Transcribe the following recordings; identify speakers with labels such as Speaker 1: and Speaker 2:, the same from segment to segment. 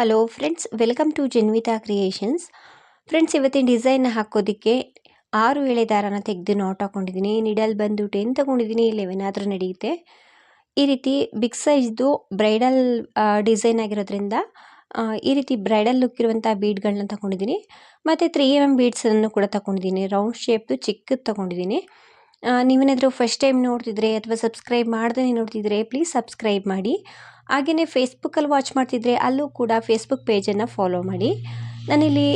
Speaker 1: Hello friends welcome to Janvita creations friends ಇವತ್ತಿನ design ಹಾಕೋದಕ್ಕೆ ಆರು ಎಳೆ ದಾರನ ತೆಗೆದು ನಾಟ್ ಹಾಕೊಂಡಿದ್ದೀನಿ. ನಿಡಲ್ ಬಂದು ಟೆನ್ ತೊಗೊಂಡಿದ್ದೀನಿ ಲೆವೆನ್ ಆದರೂ ನಡೆಯುತ್ತೆ. ಈ ರೀತಿ ಬಿಗ್ ಸೈಜ್ದು ಬ್ರೈಡಲ್ ಡಿಸೈನ್ ಆಗಿರೋದ್ರಿಂದ ಈ ರೀತಿ ಬ್ರೈಡಲ್ ಲುಕ್ ಇರುವಂಥ ಬೀಡ್ಗಳನ್ನ ತಗೊಂಡಿದ್ದೀನಿ. ಮತ್ತು ತ್ರೀ ಎಂ ಎಂ ಬೀಡ್ಸನ್ನು ಕೂಡ ತಗೊಂಡಿದ್ದೀನಿ. ರೌಂಡ್ ಶೇಪ್ದು ಚಿಕ್ಕದು ತಗೊಂಡಿದ್ದೀನಿ. ನೀವೇನಾದರೂ ಫಸ್ಟ್ ಟೈಮ್ ನೋಡ್ತಿದ್ರೆ ಅಥವಾ ಸಬ್ಸ್ಕ್ರೈಬ್ ಮಾಡ್ದೇ ನೋಡ್ತಿದ್ರೆ ಪ್ಲೀಸ್ ಸಬ್ಸ್ಕ್ರೈಬ್ ಮಾಡಿ. ಹಾಗೆಯೇ ಫೇಸ್ಬುಕ್ಕಲ್ಲಿ ವಾಚ್ ಮಾಡ್ತಿದ್ರೆ ಅಲ್ಲೂ ಕೂಡ ಫೇಸ್ಬುಕ್ ಪೇಜನ್ನು ಫಾಲೋ ಮಾಡಿ. ನಾನಿಲ್ಲಿ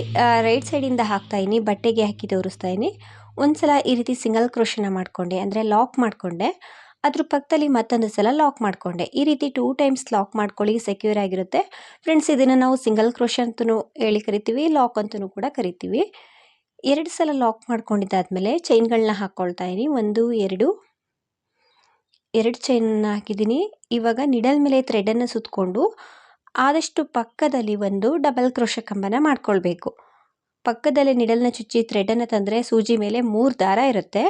Speaker 1: ರೈಟ್ ಸೈಡಿಂದ ಹಾಕ್ತಾಯಿನಿ ಬಟ್ಟೆಗೆ ಹಾಕಿ ತೋರಿಸ್ತಾ ಇದ್ದೀನಿ. ಒಂದು ಸಲ ಈ ರೀತಿ ಸಿಂಗಲ್ ಕ್ರೋಶನ ಮಾಡಿಕೊಂಡೆ, ಅಂದರೆ ಲಾಕ್ ಮಾಡಿಕೊಂಡೆ. ಅದ್ರ ಪಕ್ಕದಲ್ಲಿ ಮತ್ತೊಂದು ಸಲ ಲಾಕ್ ಮಾಡಿಕೊಂಡೆ. ಈ ರೀತಿ ಟೂ ಟೈಮ್ಸ್ ಲಾಕ್ ಮಾಡ್ಕೊಳ್ಳಿ ಸೆಕ್ಯೂರ್ ಆಗಿರುತ್ತೆ. ಫ್ರೆಂಡ್ಸ್ ಇದನ್ನು ನಾವು ಸಿಂಗಲ್ ಕ್ರೋಶ ಅಂತಲೂ ಹೇಳಿ ಕರಿತೀವಿ ಲಾಕ್ ಅಂತೂ ಕೂಡ ಕರಿತೀವಿ. ಎರಡು ಸಲ ಲಾಕ್ ಮಾಡ್ಕೊಂಡಿದ್ದಾದಮೇಲೆ ಚೈನ್ಗಳನ್ನ ಹಾಕ್ಕೊಳ್ತಾ ಇದ್ದೀನಿ. ಒಂದು, ಎರಡು ಎರಡು ಚೈನನ್ನು ಹಾಕಿದ್ದೀನಿ. ಇವಾಗ ನಿಡಲ್ ಮೇಲೆ ಥ್ರೆಡನ್ನು ಸುತ್ತಕೊಂಡು ಆದಷ್ಟು ಪಕ್ಕದಲ್ಲಿ ಒಂದು ಡಬಲ್ ಕ್ರೋಶ ಕಂಬನ ಮಾಡ್ಕೊಳ್ಬೇಕು. ಪಕ್ಕದಲ್ಲಿ ನಿಡಲ್ನ ಚುಚ್ಚಿ ಥ್ರೆಡನ್ನು ತಂದರೆ ಸೂಜಿ ಮೇಲೆ ಮೂರು ದಾರ ಇರುತ್ತೆ.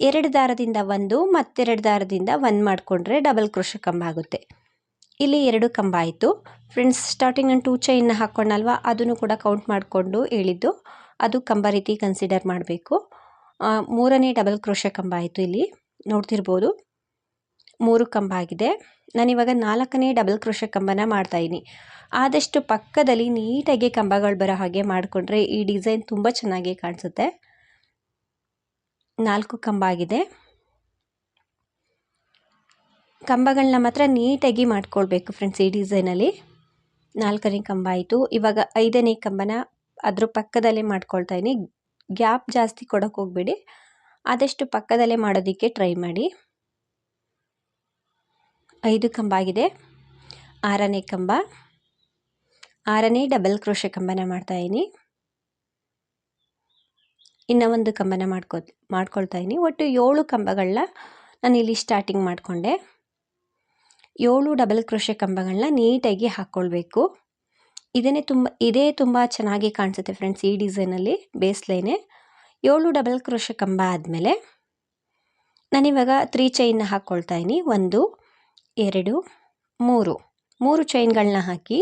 Speaker 1: ಎರಡು ದಾರದಿಂದ ಒಂದು, ಮತ್ತೆರಡು ದಾರದಿಂದ ಒಂದು ಮಾಡಿಕೊಂಡ್ರೆ ಡಬಲ್ ಕ್ರೋಶ ಕಂಬ ಆಗುತ್ತೆ. ಇಲ್ಲಿ ಎರಡು ಕಂಬ ಆಯಿತು. ಫ್ರೆಂಡ್ಸ್ ಸ್ಟಾರ್ಟಿಂಗ್ ನಾನು ಟೂ ಚೈನ್ನ ಹಾಕ್ಕೊಂಡಲ್ವ ಅದನ್ನು ಕೂಡ ಕೌಂಟ್ ಮಾಡಿಕೊಂಡು ಹೇಳಿದ್ದು ಅದು ಕಂಬ ರೀತಿ ಕನ್ಸಿಡರ್ ಮಾಡಬೇಕು. ಮೂರನೇ ಡಬಲ್ ಕ್ರೋಶ ಕಂಬ ಆಯಿತು ಇಲ್ಲಿ. ನೋಡ್ತಿರ್ಬೋದು. ಮೂರು ಕಂಬ ಆಗಿದೆ ನಾನಿವಾಗ ನಾಲ್ಕನೇ ಡಬಲ್ ಕ್ರೋಶ ಕಂಬನ ಮಾಡ್ತಾಯಿದ್ದೀನಿ ಆದಷ್ಟು ಪಕ್ಕದಲ್ಲಿ ನೀಟಾಗಿ ಕಂಬಗಳು ಬರೋ ಹಾಗೆ ಮಾಡಿಕೊಂಡ್ರೆ ಈ ಡಿಸೈನ್ ತುಂಬ ಚೆನ್ನಾಗಿ ಕಾಣಿಸುತ್ತೆ. ನಾಲ್ಕು ಕಂಬ ಆಗಿದೆ ಕಂಬಗಳನ್ನ ಮಾತ್ರ ನೀಟಾಗಿ ಮಾಡ್ಕೊಳ್ಬೇಕು ಫ್ರೆಂಡ್ಸ್ ಈ ಡಿಸೈನಲ್ಲಿ. ನಾಲ್ಕನೇ ಕಂಬ ಆಯಿತು. ಇವಾಗ ಐದನೇ ಕಂಬನ ಅದ್ರ ಪಕ್ಕದಲ್ಲೇ ಮಾಡ್ಕೊಳ್ತಾ ಇದ್ದೀನಿ ಗ್ಯಾಪ್ ಜಾಸ್ತಿ ಕೊಡೋಕೆ ಹೋಗಬೇಡಿ. ಆದಷ್ಟು ಪಕ್ಕದಲ್ಲೇ ಮಾಡೋದಕ್ಕೆ ಟ್ರೈ ಮಾಡಿ. ಐದು ಕಂಬ ಆಗಿದೆ ಆರನೇ ಕಂಬ. ಆರನೇ ಡಬಲ್ ಕ್ರೋಶ ಕಂಬನ ಮಾಡ್ತಾಯಿದ್ದೀನಿ ಇನ್ನೂ ಒಂದು ಕಂಬನ ಮಾಡ್ಕೋ, ಮಾಡ್ಕೊಳ್ತಾ ಇದ್ದೀನಿ ಒಟ್ಟು ಏಳು ಕಂಬಗಳನ್ನ ನಾನು ಇಲ್ಲಿ ಸ್ಟಾರ್ಟಿಂಗ್ ಮಾಡಿಕೊಂಡೆ. ಏಳು ಡಬಲ್ ಕ್ರೋಶ ಕಂಬಗಳನ್ನ ನೀಟಾಗಿ ಹಾಕ್ಕೊಳ್ಬೇಕು ಇದನ್ನೇ ತುಂಬ, ಇದೇ ತುಂಬ ಚೆನ್ನಾಗಿ ಕಾಣಿಸುತ್ತೆ ಫ್ರೆಂಡ್ಸ್ ಈ ಡಿಸೈನಲ್ಲಿ ಬೇಸ್ ಲೈನೇ ಏಳು ಡಬಲ್ ಕ್ರೋಶ ಕಂಬ ಆದಮೇಲೆ ನಾನಿವಾಗ ತ್ರೀ ಚೈನ್ನ ಹಾಕ್ಕೊಳ್ತಾ ಇದ್ದೀನಿ ಒಂದು ಎರಡು, ಮೂರು. ಮೂರು ಚೈನ್ಗಳನ್ನ ಹಾಕಿ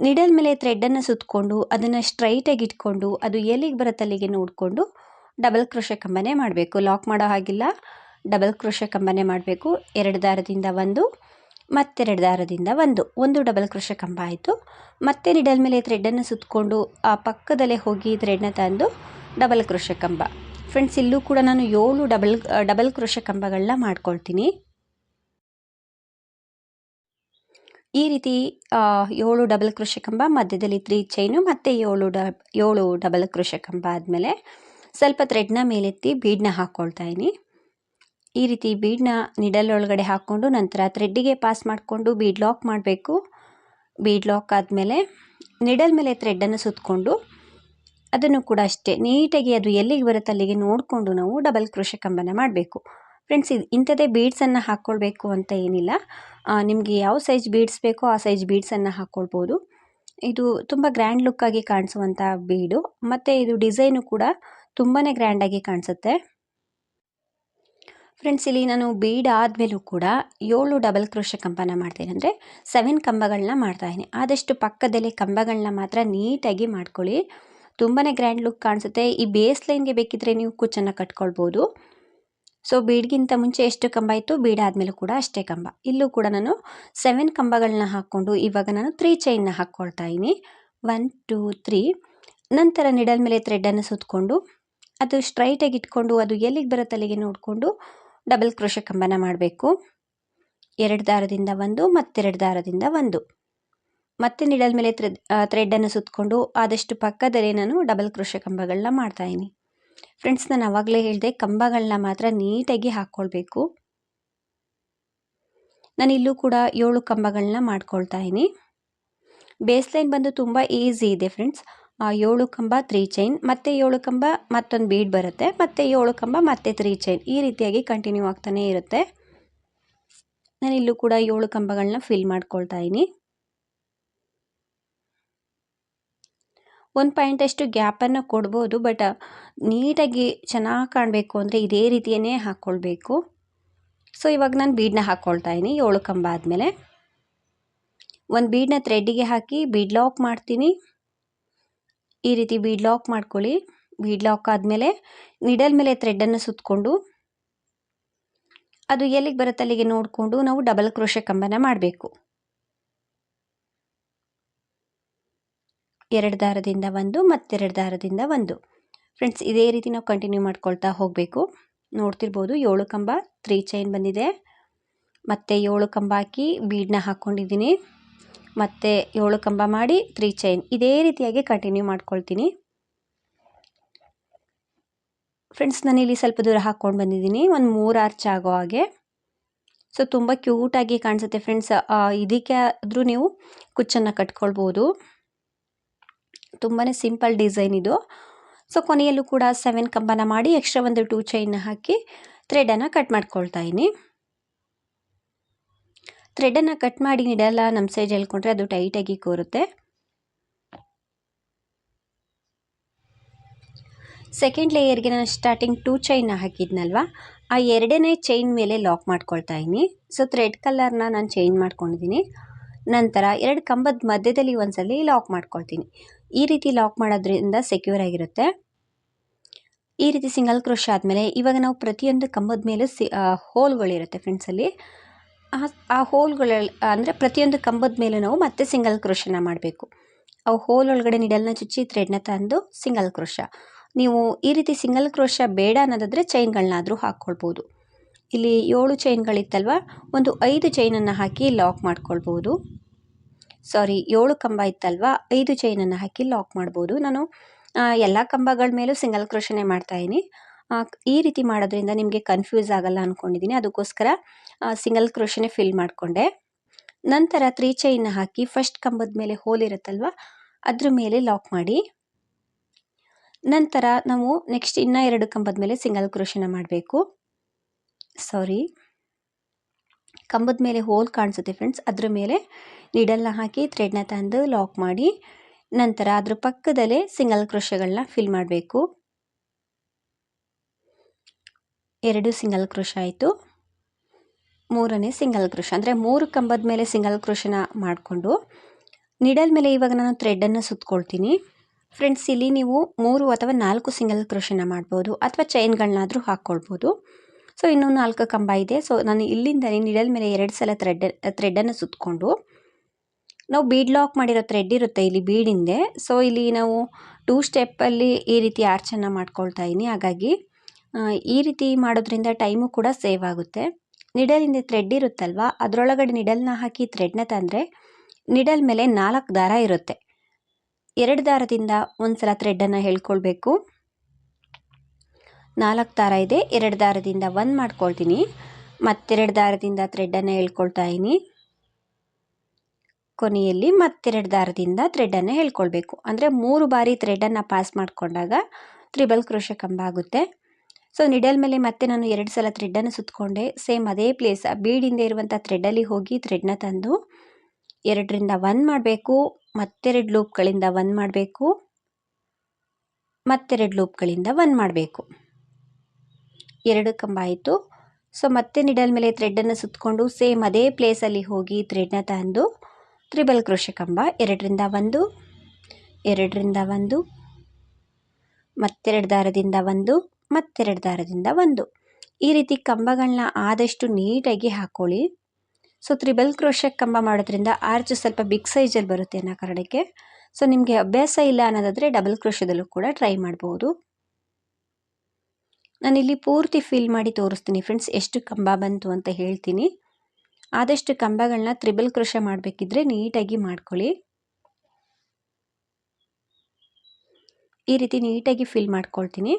Speaker 1: ನಿಡಲ್ ಮೇಲೆ ಥ್ರೆಡ್ಡನ್ನು ಸುತ್ತಕೊಂಡು ಅದನ್ನು ಸ್ಟ್ರೈಟಾಗಿ ಇಟ್ಕೊಂಡು ಅದು ಎಲ್ಲಿಗೆ ಬರುತ್ತೆ ಅಲ್ಲಿಗೆ ನೋಡಿಕೊಂಡು ಡಬಲ್ ಕ್ರೋಶ ಕಂಬನೇ ಮಾಡಬೇಕು. ಲಾಕ್ ಮಾಡೋ ಹಾಗಿಲ್ಲ. ಡಬಲ್ ಕ್ರೋಶ ಕಂಬನೇ ಮಾಡಬೇಕು. ಎರಡು ದಾರದಿಂದ ಒಂದು, ಮತ್ತೆರಡು ದಾರದಿಂದ ಒಂದು. ಒಂದು ಡಬಲ್ ಕ್ರೋಶ ಕಂಬ ಆಯಿತು. ಮತ್ತೆ ನಿಡಲ್ ಮೇಲೆ ಥ್ರೆಡ್ಡನ್ನು ಸುತ್ತಕೊಂಡು ಆ ಪಕ್ಕದಲ್ಲೇ ಹೋಗಿ ಥ್ರೆಡ್ನ ತಂದು ಡಬಲ್ ಕ್ರೋಶ ಕಂಬ. ಫ್ರೆಂಡ್ಸ್ ಇಲ್ಲೂ ಕೂಡ ನಾನು ಏಳು ಡಬಲ್ ಡಬಲ್ ಕ್ರೋಶ ಕಂಬಗಳನ್ನ ಮಾಡ್ಕೊಳ್ತೀನಿ. ಈ ರೀತಿ ಏಳು ಡಬಲ್ ಕೃಷಿ ಕಂಬ ಮಧ್ಯದಲ್ಲಿ ತ್ರೀ ಚೈನು ಮತ್ತು ಏಳು ಡ ಏಳು ಡಬಲ್ ಕೃಷಿ ಕಂಬ ಆದಮೇಲೆ ಸ್ವಲ್ಪ ಥ್ರೆಡ್ನ ಮೇಲೆತ್ತಿ ಬೀಡ್ನ ಹಾಕ್ಕೊಳ್ತಾ ಇದ್ದೀನಿ ಈ ರೀತಿ ಬೀಡ್ನ ನಿಡಲ್ ಒಳಗಡೆ ಹಾಕ್ಕೊಂಡು ನಂತರ ಥ್ರೆಡ್ಡಿಗೆ ಪಾಸ್ ಮಾಡಿಕೊಂಡು ಬೀಡ್ ಲಾಕ್ ಮಾಡಬೇಕು. ಬೀಡ್ ಲಾಕ್ ಆದಮೇಲೆ ನಿಡಲ್ ಮೇಲೆ ಥ್ರೆಡ್ಡನ್ನು ಸುತ್ತಕೊಂಡು ಅದನ್ನು ಕೂಡ ಅಷ್ಟೇ ನೀಟಾಗಿ ಅದು ಎಲ್ಲಿಗೆ ಬರುತ್ತೆ ಅಲ್ಲಿಗೆ ನೋಡಿಕೊಂಡು ನಾವು ಡಬಲ್ ಕೃಷಿ ಕಂಬನ ಮಾಡಬೇಕು. ಫ್ರೆಂಡ್ಸ್ ಇದು ಇಂಥದ್ದೇ ಬೀಡ್ಸನ್ನು ಹಾಕ್ಕೊಳ್ಬೇಕು ಅಂತ ಏನಿಲ್ಲ. ನಿಮಗೆ ಯಾವ ಸೈಜ್ ಬೀಡ್ಸ್ ಬೇಕೋ ಆ ಸೈಜ್ ಬೀಡ್ಸನ್ನು ಹಾಕ್ಕೊಳ್ಬೋದು ಇದು ತುಂಬ ಗ್ರ್ಯಾಂಡ್ ಲುಕ್ಕಾಗಿ ಕಾಣಿಸುವಂಥ ಬೀಡು ಮತ್ತು ಇದು ಡಿಸೈನು ಕೂಡ ತುಂಬಾ ಗ್ರ್ಯಾಂಡಾಗಿ ಕಾಣಿಸುತ್ತೆ. ಫ್ರೆಂಡ್ಸ್ ಇಲ್ಲಿ ನಾನು ಬೀಡ್ ಆದಮೇಲೂ ಕೂಡ ಏಳು ಡಬಲ್ ಕ್ರೋಶ ಕಂಬನ ಮಾಡ್ತೀನಿ. ಅಂದರೆ ಸೆವೆನ್ ಕಂಬಗಳನ್ನ ಮಾಡ್ತಾಯಿದ್ದೀನಿ ಆದಷ್ಟು ಪಕ್ಕದಲ್ಲಿ ಕಂಬಗಳನ್ನ ಮಾತ್ರ ನೀಟಾಗಿ ಮಾಡ್ಕೊಳ್ಳಿ. ತುಂಬಾ ಗ್ರ್ಯಾಂಡ್ ಲುಕ್ ಕಾಣಿಸುತ್ತೆ. ಈ ಬೇಸ್ ಲೈನ್ಗೆ ಬೇಕಿದ್ದರೆ ನೀವು ಕುಚ್ಚನ್ನು ಕಟ್ಕೊಳ್ಬೋದು. ಸೊ ಬೀಡ್ಗಿಂತ ಮುಂಚೆ ಎಷ್ಟು ಕಂಬ ಇತ್ತು? ಆದಮೇಲೂ ಕೂಡ ಅಷ್ಟೇ ಕಂಬ. ಇಲ್ಲೂ ಕೂಡ ನಾನು ಸೆವೆನ್ ಕಂಬಗಳನ್ನ ಹಾಕ್ಕೊಂಡು ಇವಾಗ ನಾನು ತ್ರೀ ಚೈನ್ನ ಹಾಕ್ಕೊಳ್ತಾ ಇದ್ದೀನಿ. ಒನ್ ಟೂ ತ್ರೀ ನಂತರ ನಿಡಲ್ ಮೇಲೆ ಥ್ರೆಡ್ಡನ್ನು ಸುತ್ತಕೊಂಡು ಅದು ಸ್ಟ್ರೈಟಾಗಿ ಇಟ್ಕೊಂಡು, ಅದು ಎಲ್ಲಿಗೆ ಬರುತ್ತೆ ಅಲ್ಲಿಗೆ ನೋಡಿಕೊಂಡು ಡಬಲ್ ಕ್ರೋಶ ಕಂಬನ ಮಾಡಬೇಕು. ಎರಡು ದಾರದಿಂದ ಒಂದು, ಮತ್ತೆರಡು ದಾರದಿಂದ ಒಂದು. ಮತ್ತೆ ನಿಡಲ್ ಮೇಲೆ ಥ್ರೆಡ್ ಥ್ರೆಡ್ಡನ್ನು ಸುತ್ತಕೊಂಡು ಆದಷ್ಟು ಪಕ್ಕದಲ್ಲೇ ನಾನು ಡಬಲ್ ಕ್ರೋಶ ಕಂಬಗಳನ್ನ ಮಾಡ್ತಾಯಿದ್ದೀನಿ ಫ್ರೆಂಡ್ಸ್ ನಾನು ಆವಾಗಲೇ ಹೇಳಿದೆ ಕಂಬಗಳನ್ನ ಮಾತ್ರ ನೀಟಾಗಿ ಹಾಕ್ಕೊಳ್ಬೇಕು. ನಾನು ಇಲ್ಲೂ ಕೂಡ ಏಳು ಕಂಬಗಳನ್ನ ಮಾಡ್ಕೊಳ್ತಾ ಇದ್ದೀನಿ. ಬೇಸ್ ಲೈನ್ ಬಂದು ತುಂಬ ಈಸಿ ಇದೆ ಫ್ರೆಂಡ್ಸ್ ಏಳು ಕಂಬ ತ್ರೀ ಚೈನ್ ಮತ್ತೆ ಏಳು ಕಂಬ, ಮತ್ತೊಂದು ಬೀಡ್ ಬರುತ್ತೆ. ಮತ್ತೆ ಏಳು ಕಂಬ, ಮತ್ತೆ ತ್ರೀ ಚೈನ್ ಈ ರೀತಿಯಾಗಿ ಕಂಟಿನ್ಯೂ ಆಗ್ತಾನೇ ಇರುತ್ತೆ. ನಾನು ಇಲ್ಲೂ ಕೂಡ ಏಳು ಕಂಬಗಳನ್ನ ಫಿಲ್ ಮಾಡ್ಕೊಳ್ತಾ ಇದ್ದೀನಿ. ಒಂದು ಪಾಯಿಂಟಷ್ಟು ಗ್ಯಾಪನ್ನು ಕೊಡ್ಬೋದು, ಬಟ್ ನೀಟಾಗಿ ಚೆನ್ನಾಗಿ ಕಾಣಬೇಕು ಅಂದರೆ ಇದೇ ರೀತಿಯೇ ಹಾಕ್ಕೊಳ್ಬೇಕು. ಸೊ, ಇವಾಗ ನಾನು ಬೀಡನ್ನ ಹಾಕ್ಕೊಳ್ತಾ ಇದ್ದೀನಿ, ಏಳು ಕಂಬ ಆದಮೇಲೆ. ಒಂದು ಬೀಡನ್ನ ಥ್ರೆಡ್ಡಿಗೆ ಹಾಕಿ ಬೀಡ್ ಲಾಕ್ ಮಾಡ್ತೀನಿ. ಈ ರೀತಿ ಬೀಡ್ ಲಾಕ್ ಮಾಡ್ಕೊಳ್ಳಿ. ಬೀಡ್ ಲಾಕ್ ಆದಮೇಲೆ ನಿಡಲ್ ಮೇಲೆ ಥ್ರೆಡ್ಡನ್ನು ಸುತ್ತಕೊಂಡು ಅದು ಎಲ್ಲಿಗೆ ಬರುತ್ತೆ ಅಲ್ಲಿಗೆ ನೋಡಿಕೊಂಡು ನಾವು ಡಬಲ್ ಕ್ರೋಶೆ ಕಂಬನ ಮಾಡಬೇಕು. ಎರಡು ದಾರದಿಂದ ಒಂದು, ಮತ್ತೆರಡು ದಾರದಿಂದ ಒಂದು. ಫ್ರೆಂಡ್ಸ್ ಇದೇ ರೀತಿ ನಾವು ಕಂಟಿನ್ಯೂ ಮಾಡ್ಕೊಳ್ತಾ ಹೋಗಬೇಕು. ನೋಡ್ತಿರ್ಬೋದು, ಏಳು ಕಂಬ ತ್ರೀ ಚೈನ್ ಬಂದಿದೆ. ಮತ್ತು ಏಳು ಕಂಬ ಹಾಕಿ ಬೀಡನ್ನ ಹಾಕ್ಕೊಂಡಿದ್ದೀನಿ ಮತ್ತು ಏಳು ಕಂಬ ಮಾಡಿ ತ್ರೀ ಚೈನ್ ಇದೇ ರೀತಿಯಾಗಿ ಕಂಟಿನ್ಯೂ ಮಾಡ್ಕೊಳ್ತೀನಿ. ಫ್ರೆಂಡ್ಸ್ ನಾನಿಲ್ಲಿ ಸ್ವಲ್ಪ ದೂರ ಹಾಕ್ಕೊಂಡು ಬಂದಿದ್ದೀನಿ. ಒಂದು ಮೂರು ಆರ್ಚ್ ಆಗೋ ಹಾಗೆ. ಸೊ ತುಂಬ ಕ್ಯೂಟಾಗಿ ಕಾಣಿಸುತ್ತೆ ಫ್ರೆಂಡ್ಸ್ ಇದಕ್ಕೆ ಆದರೂ ನೀವು ಕುಚ್ಚನ್ನು ಕಟ್ಕೊಳ್ಬೋದು. ತುಂಬಾ ಸಿಂಪಲ್ ಡಿಸೈನ್ ಇದು. ಸೊ, ಕೊನೆಯಲ್ಲೂ ಕೂಡ ಸೆವೆನ್ ಕಂಬನ ಮಾಡಿ ಎಕ್ಸ್ಟ್ರಾ ಒಂದು ಟೂ ಚೈನ್ನ ಹಾಕಿ ಥ್ರೆಡನ್ನು ಕಟ್ ಮಾಡ್ಕೊಳ್ತಾ ಇದ್ದೀನಿ. ಥ್ರೆಡನ್ನು ಕಟ್ ಮಾಡಿ ನೀಡಲ್ಲ ನಮ್ಮ ಸೈಜ್ ಹೇಳ್ಕೊಂಡ್ರೆ ಅದು ಟೈಟಾಗಿ ಕೂರುತ್ತೆ. ಸೆಕೆಂಡ್ ಲೇಯರ್ಗೆ ನಾನು ಸ್ಟಾರ್ಟಿಂಗ್ ಟೂ ಚೈನ್ನ ಹಾಕಿದ್ನಲ್ವ? ಆ ಎರಡನೇ ಚೈನ್ ಮೇಲೆ ಲಾಕ್ ಮಾಡ್ಕೊಳ್ತಾ ಇದ್ದೀನಿ. ಸೊ ಥ್ರೆಡ್ ಕಲರ್ನ ನಾನು ಚೇಂಜ್ ಮಾಡ್ಕೊಂಡಿದ್ದೀನಿ. ನಂತರ ಎರಡು ಕಂಬದ ಮಧ್ಯದಲ್ಲಿ ಒಂದ್ಸಲಿ ಲಾಕ್ ಮಾಡ್ಕೊಳ್ತೀನಿ. ಈ ರೀತಿ ಲಾಕ್ ಮಾಡೋದ್ರಿಂದ ಸೆಕ್ಯೂರ್ ಆಗಿರುತ್ತೆ. ಈ ರೀತಿ ಸಿಂಗಲ್ ಕ್ರೋಶ್ ಆದಮೇಲೆ ಇವಾಗ ನಾವು ಪ್ರತಿಯೊಂದು ಕಂಬದ ಮೇಲೂ ಸಿ ಹೋಲ್ಗಳಿರುತ್ತೆ ಫ್ರೆಂಡ್ಸಲ್ಲಿ ಆ ಹೋಲ್ಗಳ, ಅಂದರೆ ಪ್ರತಿಯೊಂದು ಕಂಬದ ಮೇಲೂ ನಾವು ಮತ್ತೆ ಸಿಂಗಲ್ ಕ್ರೋಶನ ಮಾಡಬೇಕು. ಅವು ಹೋಲ್ ಒಳಗಡೆ ನಿಡಲ್ನ ಚುಚ್ಚಿ ಥ್ರೆಡ್ನ ತಂದು ಸಿಂಗಲ್ ಕ್ರೋಶ ನೀವು ಈ ರೀತಿ ಸಿಂಗಲ್ ಕ್ರೋಶ ಬೇಡ ಅನ್ನೋದಾದರೆ ಚೈನ್ಗಳನ್ನಾದರೂ ಹಾಕ್ಕೊಳ್ಬೋದು. ಇಲ್ಲಿ ಏಳು ಚೈನ್ಗಳಿತ್ತಲ್ವ ಒಂದು ಐದು ಚೈನನ್ನು ಹಾಕಿ ಲಾಕ್ ಮಾಡ್ಕೊಳ್ಬೋದು. ಸಾರಿ, ಏಳು ಕಂಬ ಇತ್ತಲ್ವ? ಐದು ಚೈನನ್ನು ಹಾಕಿ ಲಾಕ್ ಮಾಡ್ಬೋದು. ನಾನು ಎಲ್ಲ ಕಂಬಗಳ ಮೇಲೂ ಸಿಂಗಲ್ ಕ್ರೋಶನೇ ಮಾಡ್ತಾಯಿದ್ದೀನಿ ಈ ರೀತಿ ಮಾಡೋದ್ರಿಂದ ನಿಮಗೆ ಕನ್ಫ್ಯೂಸ್ ಆಗಲ್ಲ ಅಂದ್ಕೊಂಡಿದ್ದೀನಿ ಅದಕ್ಕೋಸ್ಕರ ಸಿಂಗಲ್ ಕ್ರೋಶನೇ ಫಿಲ್ ಮಾಡಿಕೊಂಡೆ. ನಂತರ ತ್ರೀ ಚೈನ್ನ ಹಾಕಿ ಫಸ್ಟ್ ಕಂಬದ ಮೇಲೆ ಹೋಲ್ ಇರುತ್ತಲ್ವ, ಅದ್ರ ಮೇಲೆ ಲಾಕ್ ಮಾಡಿ. ನಂತರ ನಾವು ನೆಕ್ಸ್ಟ್ ಇನ್ನೂ ಎರಡು ಕಂಬದ ಮೇಲೆ ಸಿಂಗಲ್ ಕ್ರೋಶನ ಮಾಡಬೇಕು. ಸಾರಿ. ಕಂಬದ ಮೇಲೆ ಹೋಲ್ ಕಾಣಿಸುತ್ತೆ ಫ್ರೆಂಡ್ಸ್ ಅದ್ರ ಮೇಲೆ ನೀಡಲ್ನ ಹಾಕಿ ಥ್ರೆಡ್ನ ತಂದು ಲಾಕ್ ಮಾಡಿ, ನಂತರ ಅದ್ರ ಪಕ್ಕದಲ್ಲೇ ಸಿಂಗಲ್ ಕ್ರೋಶಗಳನ್ನ ಫಿಲ್ ಮಾಡಬೇಕು. ಎರಡು ಸಿಂಗಲ್ ಕ್ರೋಶ ಆಯಿತು. ಮೂರನೇ ಸಿಂಗಲ್ ಕ್ರೋಶ ಅಂದರೆ ಮೂರು ಕಂಬದ ಮೇಲೆ ಸಿಂಗಲ್ ಕ್ರೋಶನ ಮಾಡಿಕೊಂಡು ನಿಡಲ್ ಮೇಲೆ ಇವಾಗ ನಾನು ಥ್ರೆಡನ್ನು ಸುತ್ತಕೊಳ್ತೀನಿ ಫ್ರೆಂಡ್ಸ್ ಇಲ್ಲಿ ನೀವು ಮೂರು ಅಥವಾ ನಾಲ್ಕು ಸಿಂಗಲ್ ಕ್ರೋಶನ ಮಾಡ್ಬೋದು, ಅಥವಾ ಚೈನ್ಗಳನ್ನಾದರೂ ಹಾಕ್ಕೊಳ್ಬೋದು. ಸೊ ಇನ್ನೂ ನಾಲ್ಕು ಕಂಬ ಇದೆ. ಸೊ ನಾನು ಇಲ್ಲಿಂದ ನಿಡಲ್ ಮೇಲೆ ಎರಡು ಸಲ ಥ್ರೆಡ್ ಥ್ರೆಡನ್ನು ಸುತ್ತಕೊಂಡು ನಾವು ಬೀಡ್ ಲಾಕ್ ಮಾಡಿರೋ ಥ್ರೆಡ್ ಇರುತ್ತೆ ಇಲ್ಲಿ ಬೀಡಿಂದೆ ಸೊ ಇಲ್ಲಿ ನಾವು ಟೂ ಸ್ಟೆಪ್ಪಲ್ಲಿ ಈ ರೀತಿ ಆರ್ಚನ್ನು ಮಾಡ್ಕೊಳ್ತಾ ಇದ್ದೀನಿ. ಹಾಗಾಗಿ ಈ ರೀತಿ ಮಾಡೋದ್ರಿಂದ ಟೈಮು ಕೂಡ ಸೇವ್ ಆಗುತ್ತೆ. ನಿಡಲಿಂದ ಥ್ರೆಡ್ ಇರುತ್ತಲ್ವ? ಅದರೊಳಗಡೆ ನಿಡಲ್ನ ಹಾಕಿ ಥ್ರೆಡ್ನ ತಂದರೆ ನಿಡಲ್ ಮೇಲೆ ನಾಲ್ಕು ದಾರ ಇರುತ್ತೆ. ಎರಡು ದಾರದಿಂದ ಒಂದು ಸಲ ಥ್ರೆಡ್ಡನ್ನು ಹೇಳ್ಕೊಳ್ಬೇಕು. ನಾಲ್ಕು ದಾರ ಇದೆ. ಎರಡು ದಾರದಿಂದ ಒಂದು ಮಾಡ್ಕೊಳ್ತೀನಿ. ಮತ್ತೆರಡು ದಾರದಿಂದ ಥ್ರೆಡ್ಡನ್ನು ಹೇಳ್ಕೊಳ್ತಾ ಇದ್ದೀನಿ ಕೊನೆಯಲ್ಲಿ ಮತ್ತೆರಡು ದಾರದಿಂದ ಥ್ರೆಡ್ಡನ್ನು ಹೇಳ್ಕೊಳ್ಬೇಕು. ಅಂದರೆ ಮೂರು ಬಾರಿ ಥ್ರೆಡ್ಡನ್ನು ಪಾಸ್ ಮಾಡಿಕೊಂಡಾಗ ತ್ರಿಬಲ್ ಕ್ರೋಶ ಕಂಬ ಆಗುತ್ತೆ. ಸೊ ನಿಡಲ್ ಮೇಲೆ ಮತ್ತೆ ನಾನು ಎರಡು ಸಲ ಥ್ರೆಡ್ಡನ್ನು ಸುತ್ತಕೊಂಡೆ ಸೇಮ್ ಅದೇ ಪ್ಲೇಸ್ ಬೀಡಿಂದ ಇರುವಂಥ ಥ್ರೆಡ್ಡಲ್ಲಿ ಹೋಗಿ ಥ್ರೆಡ್ನ ತಂದು ಎರಡರಿಂದ ಒನ್ ಮಾಡಬೇಕು. ಮತ್ತೆರಡು ಲೂಪ್ಗಳಿಂದ ಒನ್ ಮಾಡಬೇಕು. ಮತ್ತೆರಡು ಲೂಪ್ಗಳಿಂದ ಒನ್ ಮಾಡಬೇಕು. ಎರಡು ಕಂಬ ಆಯಿತು. ಸೊ ಮತ್ತೆ ನಿಡಲ್ ಮೇಲೆ ಥ್ರೆಡ್ಡನ್ನು ಸುತ್ತಕೊಂಡು ಸೇಮ್ ಅದೇ ಪ್ಲೇಸಲ್ಲಿ ಹೋಗಿ ಥ್ರೆಡ್ನ ತಂದು, ತ್ರಿಬಲ್ ಕ್ರೋಶೆ ಕಂಬ, ಎರಡರಿಂದ ಒಂದು ಎರಡರಿಂದ ಒಂದು, ಮತ್ತೆರಡು ದಾರದಿಂದ ಒಂದು, ಮತ್ತೆರಡು ದಾರದಿಂದ ಒಂದು. ಈ ರೀತಿ ಕಂಬಗಳನ್ನ ಆದಷ್ಟು ನೀಟಾಗಿ ಹಾಕ್ಕೊಳ್ಳಿ ಸೊ ತ್ರಿಬಲ್ ಕ್ರೋಶಕ್ ಕಂಬ ಮಾಡೋದ್ರಿಂದ ಆರ್ಚ್ ಸ್ವಲ್ಪ ಬಿಗ್ ಸೈಜಲ್ಲಿ ಬರುತ್ತೆ ಅನ್ನೋ ಕಾರಣಕ್ಕೆ. ಸೊ ನಿಮಗೆ ಅಭ್ಯಾಸ ಇಲ್ಲ ಅನ್ನೋದಾದರೆ ಡಬಲ್ ಕ್ರೋಶದಲ್ಲೂ ಕೂಡ ಟ್ರೈ ಮಾಡ್ಬೋದು. ನಾನಿಲ್ಲಿ ಪೂರ್ತಿ ಫಿಲ್ ಮಾಡಿ ತೋರಿಸ್ತೀನಿ ಫ್ರೆಂಡ್ಸ್, ಎಷ್ಟು ಕಂಬ ಬಂತು ಅಂತ ಹೇಳ್ತೀನಿ. ಆದಷ್ಟು ಕಂಬಗಳನ್ನ ತ್ರಿಬಲ್ ಕೃಷ ಮಾಡಬೇಕಿದ್ರೆ ನೀಟಾಗಿ ಮಾಡ್ಕೊಳ್ಳಿ. ಈ ರೀತಿ ನೀಟಾಗಿ ಫಿಲ್ ಮಾಡ್ಕೊಳ್ತೀನಿ.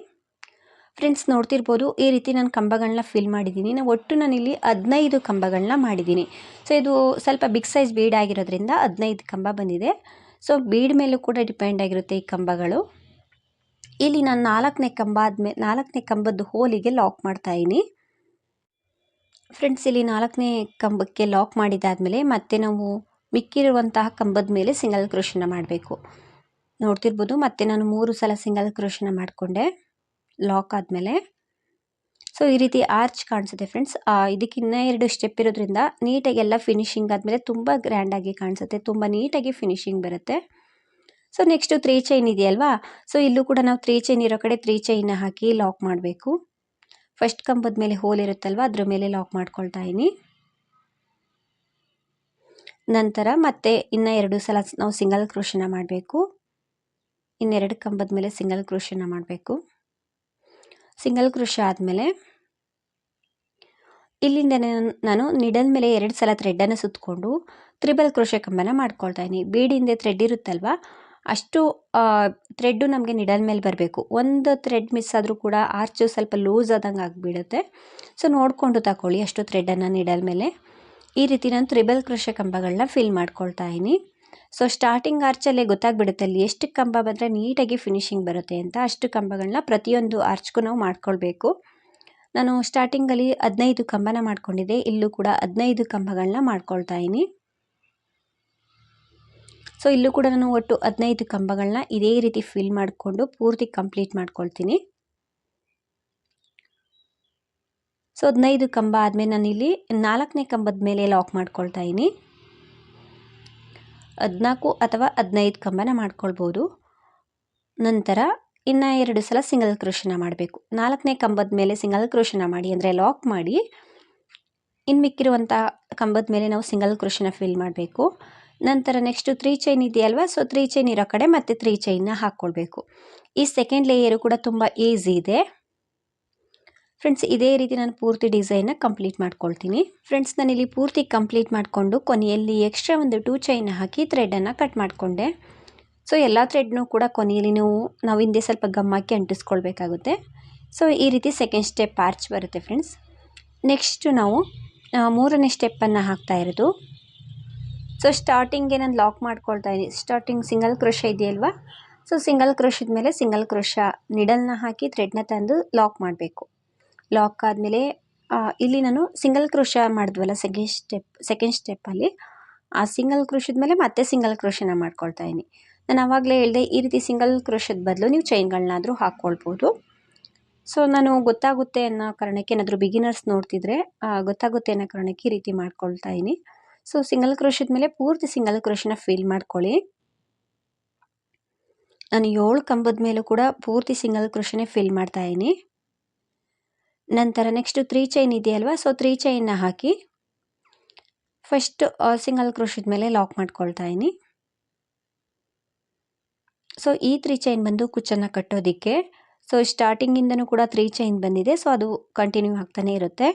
Speaker 1: ಫ್ರೆಂಡ್ಸ್, ನೋಡ್ತಿರ್ಬೋದು ಈ ರೀತಿ ನಾನು ಕಂಬಗಳನ್ನ ಫಿಲ್ ಮಾಡಿದ್ದೀನಿ. ನಾನು ಒಟ್ಟು ನಾನಿಲ್ಲಿ ಹದಿನೈದು ಕಂಬಗಳನ್ನ ಮಾಡಿದ್ದೀನಿ. ಸೊ, ಇದು ಸ್ವಲ್ಪ ಬಿಗ್ ಸೈಜ್ ಬೀಡ್ ಆಗಿರೋದ್ರಿಂದ ಹದಿನೈದು ಕಂಬ ಬಂದಿದೆ. ಸೊ, ಬೀಡ್ ಮೇಲೂ ಕೂಡ ಡಿಪೆಂಡ್ ಆಗಿರುತ್ತೆ ಈ ಕಂಬಗಳು. ಇಲ್ಲಿ ನಾನು ನಾಲ್ಕನೇ ಕಂಬ ಆದಮೇಲೆ ನಾಲ್ಕನೇ ಕಂಬದ ಹೋಲಿಗೆ ಲಾಕ್ ಮಾಡ್ತಾಯಿದ್ದೀನಿ ಫ್ರೆಂಡ್ಸ್ ಇಲ್ಲಿ ನಾಲ್ಕನೇ ಕಂಬಕ್ಕೆ ಲಾಕ್ ಮಾಡಿದಾದಮೇಲೆ ಮತ್ತೆ ನಾವು ಮಿಕ್ಕಿರುವಂತಹ ಕಂಬದ ಮೇಲೆ ಸಿಂಗಲ್ ಕ್ರೋಶನ ಮಾಡಬೇಕು. ನೋಡ್ತಿರ್ಬೋದು ಮತ್ತೆ ನಾನು ಮೂರು ಸಲ ಸಿಂಗಲ್ ಕ್ರೋಶನ ಮಾಡಿಕೊಂಡೆ ಲಾಕ್ ಆದಮೇಲೆ. ಸೊ ಈ ರೀತಿ ಆರ್ಚ್ ಕಾಣಿಸುತ್ತೆ ಫ್ರೆಂಡ್ಸ್ ಇದಕ್ಕೆ ಇನ್ನೂ ಎರಡು ಸ್ಟೆಪ್ ಇರೋದ್ರಿಂದ ನೀಟಾಗಿ ಎಲ್ಲ ಫಿನಿಶಿಂಗ್ ಆದಮೇಲೆ ತುಂಬ ಗ್ರ್ಯಾಂಡಾಗಿ ಕಾಣಿಸುತ್ತೆ, ತುಂಬ ನೀಟಾಗಿ ಫಿನಿಶಿಂಗ್ ಬರುತ್ತೆ. ಸೊ ನೆಕ್ಸ್ಟು ತ್ರೀ ಚೈನ್ ಇದೆಯಲ್ವಾ? ಸೊ ಇಲ್ಲೂ ಕೂಡ ನಾವು ತ್ರೀ ಚೈನ್ ಇರೋ ಕಡೆ ತ್ರೀ ಚೈನ್ನ ಹಾಕಿ ಲಾಕ್ ಮಾಡಬೇಕು. ಫಸ್ಟ್ ಕಂಬದ ಮೇಲೆ ಹೋಲ್ ಇರುತ್ತಲ್ವ? ಅದ್ರ ಮೇಲೆ ಲಾಕ್ ಮಾಡ್ಕೊಳ್ತಾ ಇದೀನಿ. ನಂತರ ಮತ್ತೆ ಇನ್ನು ಎರಡು ಸಲ ನಾವು ಸಿಂಗಲ್ ಕ್ರೋಶನ ಮಾಡಬೇಕು. ಇನ್ನೆರಡು ಕಂಬದ ಮೇಲೆ ಸಿಂಗಲ್ ಕ್ರೋಶನ ಮಾಡಬೇಕು. ಸಿಂಗಲ್ ಕ್ರೋಶ ಆದಮೇಲೆ ಇಲ್ಲಿಂದ ನಾನು ನಿಡಲ್ ಮೇಲೆ ಎರಡು ಸಲ ಥ್ರೆಡ್ಡನ್ನು ಸುತ್ತಕೊಂಡು ತ್ರಿಬಲ್ ಕ್ರೋಶ ಕಂಬನ ಮಾಡ್ಕೊಳ್ತಾ ಇದ್ದೀನಿ ಬೀಡಿಂದ ಥ್ರೆಡ್ ಇರುತ್ತಲ್ವ? ಅಷ್ಟು ಥ್ರೆಡ್ಡು ನಮಗೆ ನಿಡಲ್ ಮೇಲೆ ಬರಬೇಕು. ಒಂದು ಥ್ರೆಡ್ ಮಿಸ್ ಆದರೂ ಕೂಡ ಆರ್ಚು ಸ್ವಲ್ಪ ಲೂಸ್ ಆದಂಗೆ ಆಗಿಬಿಡುತ್ತೆ. ಸೊ ನೋಡಿಕೊಂಡು ತಗೊಳ್ಳಿ ಅಷ್ಟು ಥ್ರೆಡನ್ನು ನಿಡಲ್ ಮೇಲೆ. ಈ ರೀತಿ ನಾನು ತ್ರಿಬಲ್ ಕೃಷಿ ಕಂಬಗಳನ್ನ ಫಿಲ್ ಮಾಡ್ಕೊಳ್ತಾ ಇದ್ದೀನಿ ಸೊ ಸ್ಟಾರ್ಟಿಂಗ್ ಆರ್ಚಲ್ಲೇ ಗೊತ್ತಾಗ್ಬಿಡುತ್ತೆ ಅಲ್ಲಿ ಎಷ್ಟು ಕಂಬ ಬಂದರೆ ನೀಟಾಗಿ ಫಿನಿಶಿಂಗ್ ಬರುತ್ತೆ ಅಂತ. ಅಷ್ಟು ಕಂಬಗಳನ್ನ ಪ್ರತಿಯೊಂದು ಆರ್ಚ್ಗೂ ನಾವು ಮಾಡ್ಕೊಳ್ಬೇಕು. ನಾನು ಸ್ಟಾರ್ಟಿಂಗಲ್ಲಿ ಹದಿನೈದು ಕಂಬನ ಮಾಡ್ಕೊಂಡಿದ್ದೆ. ಇಲ್ಲೂ ಕೂಡ ಹದಿನೈದು ಕಂಬಗಳನ್ನ ಮಾಡ್ಕೊಳ್ತಾ ಇದ್ದೀನಿ ಸೊ ಇಲ್ಲೂ ಕೂಡ ನಾನು ಒಟ್ಟು ಹದಿನೈದು ಕಂಬಗಳನ್ನ ಇದೇ ರೀತಿ ಫಿಲ್ ಮಾಡಿಕೊಂಡು ಪೂರ್ತಿ ಕಂಪ್ಲೀಟ್ ಮಾಡ್ಕೊಳ್ತೀನಿ. ಸೊ ಹದಿನೈದು ಕಂಬ ಆದಮೇಲೆ ನಾನು ಇಲ್ಲಿ ನಾಲ್ಕನೇ ಕಂಬದ ಮೇಲೆ ಲಾಕ್ ಮಾಡ್ಕೊಳ್ತಾ ಇದ್ದೀನಿ. ಹದಿನಾಲ್ಕು ಅಥವಾ ಹದಿನೈದು ಕಂಬನ ಮಾಡ್ಕೊಳ್ಬೋದು. ನಂತರ ಇನ್ನು ಎರಡು ಸಲ ಸಿಂಗಲ್ ಕ್ರೋಶನ ಮಾಡಬೇಕು. ನಾಲ್ಕನೇ ಕಂಬದ ಮೇಲೆ ಸಿಂಗಲ್ ಕ್ರೋಶನ ಮಾಡಿ, ಅಂದರೆ ಲಾಕ್ ಮಾಡಿ ಇನ್ನು ಮಿಕ್ಕಿರುವಂಥ ಕಂಬದ ಮೇಲೆ ನಾವು ಸಿಂಗಲ್ ಕ್ರೋಶನ ಫಿಲ್ ಮಾಡಬೇಕು. ನಂತರ ನೆಕ್ಸ್ಟು ತ್ರೀ ಚೈನ್ ಇದೆಯಲ್ವ? ಸೊ ತ್ರೀ ಚೈನ್ ಇರೋ ಕಡೆ ಮತ್ತೆ ತ್ರೀ ಚೈನ್ನ ಹಾಕ್ಕೊಳ್ಬೇಕು ಈ ಸೆಕೆಂಡ್ ಲೇಯರು ಕೂಡ ತುಂಬ ಈಸಿ ಇದೆ. ಫ್ರೆಂಡ್ಸ್ ಇದೇ ರೀತಿ ನಾನು ಪೂರ್ತಿ ಡಿಸೈನ್ನ ಕಂಪ್ಲೀಟ್ ಮಾಡ್ಕೊಳ್ತೀನಿ. ಫ್ರೆಂಡ್ಸ್ ನಾನಿಲ್ಲಿ ಪೂರ್ತಿ ಕಂಪ್ಲೀಟ್ ಮಾಡಿಕೊಂಡು ಕೊನೆಯಲ್ಲಿ ಎಕ್ಸ್ಟ್ರಾ ಒಂದು ಟೂ ಚೈನ್ ಹಾಕಿ ಥ್ರೆಡನ್ನು ಕಟ್ ಮಾಡಿಕೊಂಡೆ. ಸೊ ಎಲ್ಲ ಥ್ರೆಡ್ನೂ ಕೂಡ ಕೊನೆಯಲ್ಲಿ ನೀವು, ನಾವು ಹಿಂದೆ ಸ್ವಲ್ಪ ಗಮ್ಮಾಕಿ ಅಂಟಿಸ್ಕೊಳ್ಬೇಕಾಗುತ್ತೆ. ಸೊ ಈ ರೀತಿ ಸೆಕೆಂಡ್ ಸ್ಟೆಪ್ ಆರ್ಚ್ ಬರುತ್ತೆ ಫ್ರೆಂಡ್ಸ್ ನೆಕ್ಸ್ಟು ನಾವು ಮೂರನೇ ಸ್ಟೆಪ್ಪನ್ನು ಹಾಕ್ತಾ ಇರೋದು. ಸೊ ಸ್ಟಾರ್ಟಿಂಗೆ ನಾನು ಲಾಕ್ ಮಾಡ್ಕೊಳ್ತಾ ಇದ್ದೀನಿ. ಸ್ಟಾರ್ಟಿಂಗ್ ಸಿಂಗಲ್ ಕ್ರೋಶ ಇದೆಯಲ್ವಾ? ಸೊ ಸಿಂಗಲ್ ಕ್ರೋಶದ ಮೇಲೆ ಸಿಂಗಲ್ ಕ್ರೋಶ ನಿಡಲ್ನ ಹಾಕಿ ಥ್ರೆಡ್ನ ತಂದು ಲಾಕ್ ಮಾಡಬೇಕು. ಲಾಕ್ ಆದಮೇಲೆ ಇಲ್ಲಿ ನಾನು ಸಿಂಗಲ್ ಕ್ರೋಶ ಮಾಡಿದ್ವಲ್ಲ ಸೆಕೆಂಡ್ ಸ್ಟೆಪ್ ಸೆಕೆಂಡ್ ಸ್ಟೆಪ್ಪಲ್ಲಿ ಆ ಸಿಂಗಲ್ ಕ್ರೋಶದ ಮೇಲೆ ಮತ್ತೆ ಸಿಂಗಲ್ ಕ್ರೋಶನ ಮಾಡ್ಕೊಳ್ತಾ ಇದ್ದೀನಿ. ನಾನು ಆವಾಗಲೇ ಹೇಳಿದೆ, ಈ ರೀತಿ ಸಿಂಗಲ್ ಕ್ರೋಶದ ಬದಲು ನೀವು ಚೈನ್ಗಳನ್ನಾದರೂ ಹಾಕ್ಕೊಳ್ಬೋದು ಸೊ ನಾನು ಗೊತ್ತಾಗುತ್ತೆ ಅನ್ನೋ ಕಾರಣಕ್ಕೆ ಏನಾದರೂ ಬಿಗಿನರ್ಸ್ ನೋಡ್ತಿದ್ರೆ ಗೊತ್ತಾಗುತ್ತೆ ಅನ್ನೋ ಕಾರಣಕ್ಕೆ ಈ ರೀತಿ ಮಾಡ್ಕೊಳ್ತಾ ಇದ್ದೀನಿ. ಸೊ ಸಿಂಗಲ್ ಕ್ರೋಶದ ಮೇಲೆ ಪೂರ್ತಿ ಸಿಂಗಲ್ ಕ್ರೋಶನ ಫೀಲ್ ಮಾಡ್ಕೊಳ್ಳಿ. ನಾನು ಏಳು ಕಂಬದ ಮೇಲೂ ಕೂಡ ಪೂರ್ತಿ ಸಿಂಗಲ್ ಕ್ರೋಶನೇ ಫಿಲ್ ಮಾಡ್ತಾ ಇದ್ದೀನಿ. ನಂತರ ನೆಕ್ಸ್ಟು ತ್ರೀ ಚೈನ್ ಇದೆಯಲ್ವಾ? ಸೊ ತ್ರೀ ಚೈನ್ನ ಹಾಕಿ ಫಸ್ಟ್ ಸಿಂಗಲ್ ಕ್ರೋಶದ ಮೇಲೆ ಲಾಕ್ ಮಾಡ್ಕೊಳ್ತಾ ಇದ್ದೀನಿ. ಸೊ ಈ ತ್ರೀ ಚೈನ್ ಬಂದು ಕುಚ್ಚನ್ನು ಕಟ್ಟೋದಕ್ಕೆ. ಸೊ ಸ್ಟಾರ್ಟಿಂಗಿಂದನೂ ಕೂಡ ತ್ರೀ ಚೈನ್ ಬಂದಿದೆ. ಸೊ ಅದು ಕಂಟಿನ್ಯೂ ಆಗ್ತಾನೆ ಇರುತ್ತೆ.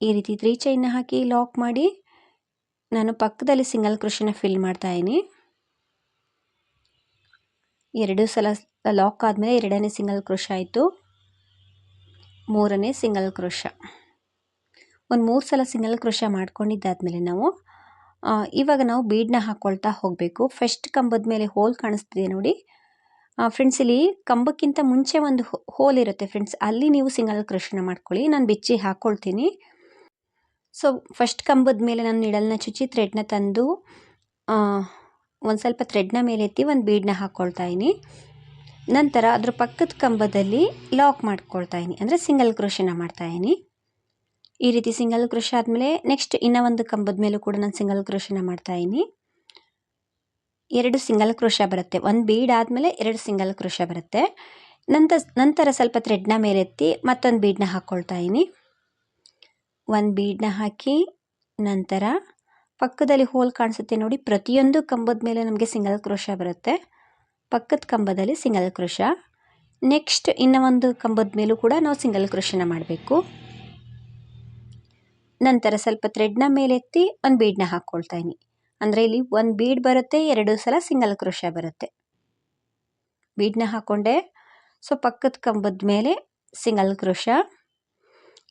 Speaker 1: ಈ ರೀತಿ ತ್ರೀ ಚೈನ್ನ ಹಾಕಿ ಲಾಕ್ ಮಾಡಿ ನಾನು ಪಕ್ಕದಲ್ಲಿ ಸಿಂಗಲ್ ಕ್ರೋಶನ ಫಿಲ್ ಮಾಡ್ತಾ ಇದ್ದೀನಿ. ಎರಡು ಸಲ ಲಾಕ್ ಆದಮೇಲೆ ಎರಡನೇ ಸಿಂಗಲ್ ಕ್ರೋಶ ಆಯಿತು. ಮೂರನೇ ಸಿಂಗಲ್ ಕ್ರೋಶ. ಒಂದು ಮೂರು ಸಲ ಸಿಂಗಲ್ ಕ್ರೋಶ ಮಾಡ್ಕೊಂಡಿದ್ದಾದಮೇಲೆ ನಾವು ಇವಾಗ ನಾವು ಬೀಡನ್ನ ಹಾಕ್ಕೊಳ್ತಾ ಹೋಗಬೇಕು. ಫಸ್ಟ್ ಕಂಬದ ಮೇಲೆ ಹೋಲ್ ಕಾಣಿಸ್ತಿದೆ ನೋಡಿ. ಫ್ರೆಂಡ್ಸ್ ಇಲ್ಲಿ ಕಂಬಕ್ಕಿಂತ ಮುಂಚೆ ಒಂದು ಹೋಲ್ ಇರುತ್ತೆ ಫ್ರೆಂಡ್ಸ್ ಅಲ್ಲಿ ನೀವು ಸಿಂಗಲ್ ಕ್ರೋಶನ ಮಾಡ್ಕೊಳ್ಳಿ. ನಾನು ಬಿಚ್ಚಿ ಹಾಕ್ಕೊಳ್ತೀನಿ ಸೊ ಫಸ್ಟ್ ಕಂಬದ ಮೇಲೆ ನಾನು ನಿಡಲ್ನ ಚುಚ್ಚಿ ಥ್ರೆಡ್ನ ತಂದು ಒಂದು ಸ್ವಲ್ಪ ಥ್ರೆಡ್ನ ಮೇಲೆ ಎತ್ತಿ ಒಂದು ಬೀಡನ್ನ ಹಾಕ್ಕೊಳ್ತಾ ಇದ್ದೀನಿ ನಂತರ ಅದ್ರ ಪಕ್ಕದ ಕಂಬದಲ್ಲಿ ಲಾಕ್ ಮಾಡ್ಕೊಳ್ತಾ ಇದ್ದೀನಿ ಅಂದರೆ ಸಿಂಗಲ್ ಕ್ರೋಶನ ಮಾಡ್ತಾಯಿದ್ದೀನಿ ಈ ರೀತಿ ಸಿಂಗಲ್ ಕ್ರೋಶ ಆದಮೇಲೆ ನೆಕ್ಸ್ಟ್ ಇನ್ನೂ ಒಂದು ಕಂಬದ ಮೇಲೂ ಕೂಡ ನಾನು ಸಿಂಗಲ್ ಕ್ರೋಶನ ಮಾಡ್ತಾಯಿದ್ದೀನಿ ಎರಡು ಸಿಂಗಲ್ ಕ್ರೋಶ ಬರುತ್ತೆ. ಒಂದು ಬೀಡ್ ಆದಮೇಲೆ ಎರಡು ಸಿಂಗಲ್ ಕ್ರೋಶ ಬರುತ್ತೆ. ನಂತರ ನಂತರ ಸ್ವಲ್ಪ ಥ್ರೆಡ್ನ ಮೇಲೆತ್ತಿ ಮತ್ತೊಂದು ಬೀಡನ್ನ ಹಾಕ್ಕೊಳ್ತಾ ಇದ್ದೀನಿ ಒಂದು ಬೀಡನ್ನ ಹಾಕಿ ನಂತರ ಪಕ್ಕದಲ್ಲಿ ಹೋಲ್ ಕಾಣಿಸುತ್ತೆ ನೋಡಿ, ಪ್ರತಿಯೊಂದು ಕಂಬದ ಮೇಲೆ ನಮಗೆ ಸಿಂಗಲ್ ಕ್ರೋಶ ಬರುತ್ತೆ. ಪಕ್ಕದ ಕಂಬದಲ್ಲಿ ಸಿಂಗಲ್ ಕ್ರೋಶ. ನೆಕ್ಸ್ಟ್ ಇನ್ನು ಒಂದು ಕಂಬದ ಮೇಲೂ ಕೂಡ ನಾವು ಸಿಂಗಲ್ ಕ್ರೋಶನ ಮಾಡಬೇಕು. ನಂತರ ಸ್ವಲ್ಪ ಥ್ರೆಡ್ನ ಮೇಲೆತ್ತಿ ಒಂದು ಬೀಡನ್ನ ಹಾಕ್ಕೊಳ್ತಾ ಇದ್ದೀನಿ ಅಂದರೆ ಇಲ್ಲಿ ಒಂದು ಬೀಡ್ ಬರುತ್ತೆ, ಎರಡು ಸಲ ಸಿಂಗಲ್ ಕ್ರೋಶ ಬರುತ್ತೆ. ಬೀಡನ್ನ ಹಾಕ್ಕೊಂಡೆ ಸೊ ಪಕ್ಕದ ಕಂಬದ ಮೇಲೆ ಸಿಂಗಲ್ ಕ್ರೋಶ.